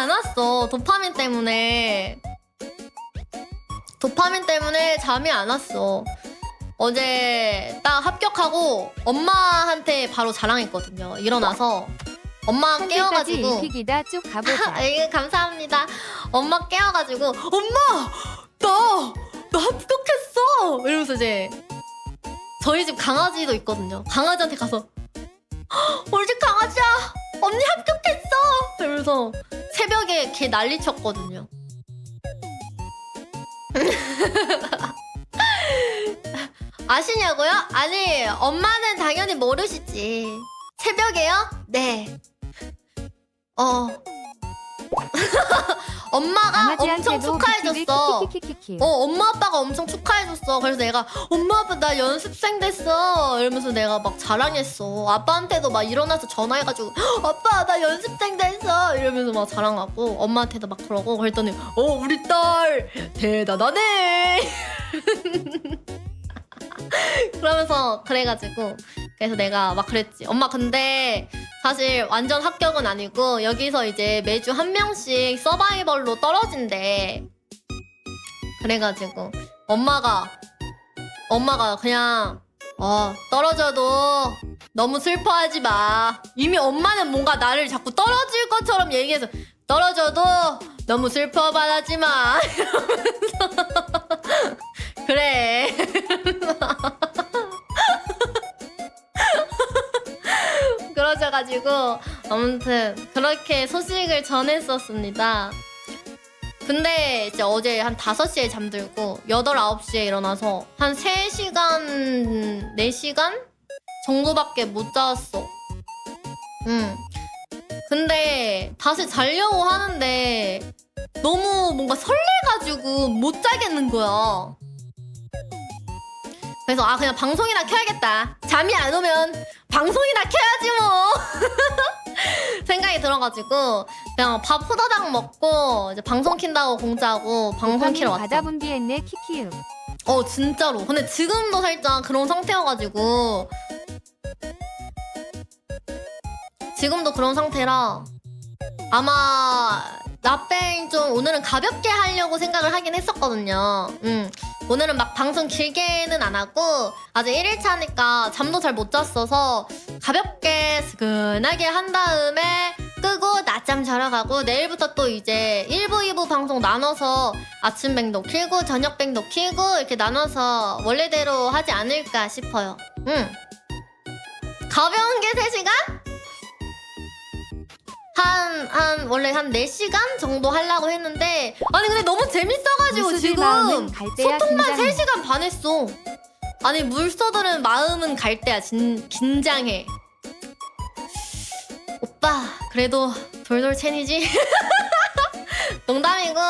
안 왔어. 도파민 때문에. 도파민 때문에 잠이 안 왔어. 어제 딱 합격하고 엄마한테 바로 자랑했거든요. 일어나서 엄마 깨워가지고 일픽이다 쭉 가보자. 아, 예, 감사합니다. 엄마 깨워가지고 엄마 나 나 합격했어 이러면서 이제 저희 집 강아지도 있거든요. 강아지한테 가서 "헉, 우리 집 강아지야 언니 합격했어 이러면서 새벽에 걔 난리 쳤거든요. 아시냐고요? 아니 엄마는 당연히 모르시지. 새벽에요? 네. 어. 엄마가 엄청 축하해줬어. 키키키키키. 어, 엄마 아빠가 엄청 축하해줬어. 그래서 내가 엄마 아빠 나 연습생 됐어. 이러면서 내가 막 자랑했어. 아빠한테도 막 일어나서 전화해가지고 "헉, 아빠 나 연습생 됐어. 이러면서 막 자랑하고 엄마한테도 막 그러고 그랬더니 어 우리 딸 대단하네. 그러면서 그래가지고 그래서 내가 막 그랬지. 엄마 근데 사실 완전 합격은 아니고 여기서 이제 매주 한 명씩 서바이벌로 떨어진대. 그래가지고 엄마가 엄마가 그냥 어 떨어져도 너무 슬퍼하지 마. 이미 엄마는 뭔가 나를 자꾸 떨어질 것처럼 얘기해서 떨어져도 너무 슬퍼하지 마. 이러면서 그러셔가지고 아무튼 그렇게 소식을 전했었습니다. 근데 이제 어제 한 5시에 잠들고 8, 9시에 일어나서 한 3시간, 4시간 정도밖에 못 잤어. 응. 근데 다시 자려고 하는데 너무 뭔가 설레가지고 못 자겠는 거야. 그래서 아 그냥 방송이나 켜야겠다. 잠이 안 오면 방송이나 켜야지 뭐. 생각이 들어가지고 그냥 밥 후다닥 먹고 이제 방송 킨다고 공짜고 방송 키러 왔어. 가다분비했네 키키읍. 어 진짜로. 근데 지금도 살짝 그런 상태여가지고 지금도 그런 상태라 아마 라뱅 좀 오늘은 가볍게 하려고 생각을 하긴 했었거든요. 음. 오늘은 막 방송 길게는 안 하고 아직 1일차니까 잠도 잘 못 잤어서 가볍게 스근하게 한 다음에 낮잠 자러 가고 내일부터 또 이제 1부, 2부 방송 나눠서 아침 뱅도 키고 저녁 뱅도 키고 이렇게 나눠서 원래대로 하지 않을까 싶어요. 음. 가벼운 게 3시간? 한, 한, 원래 한 4시간 정도 하려고 했는데, 아니, 근데 너무 재밌어가지고 지금 마음은 갈 때야 소통만 긴장해. 3시간 반 했어. 아니, 물소들은 마음은 갈 때야, 진, 긴장해. 오빠, 그래도 돌돌 첸이지? 농담이고,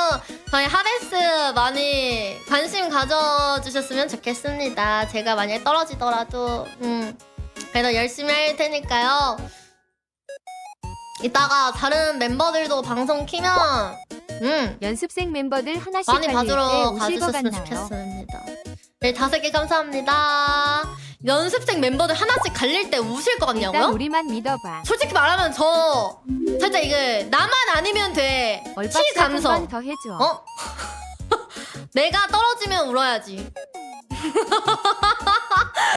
저희 하데스 많이 관심 가져주셨으면 좋겠습니다. 제가 만약에 떨어지더라도, 음, 그래도 열심히 할 테니까요. 이따가 다른 멤버들도 방송 키면, 음, 연습생 멤버들 하나씩 많이 때 봐주러 오실 것 가주셨으면 같나요? 좋겠습니다. 네, 다섯 개 감사합니다. 연습생 멤버들 하나씩 갈릴 때 우실 것 일단 같냐고요? 우리만 믿어봐. 솔직히 말하면 저 살짝 이게 나만 아니면 돼. 실감성. 한번 더 해줘. 어? 내가 떨어지면 울어야지.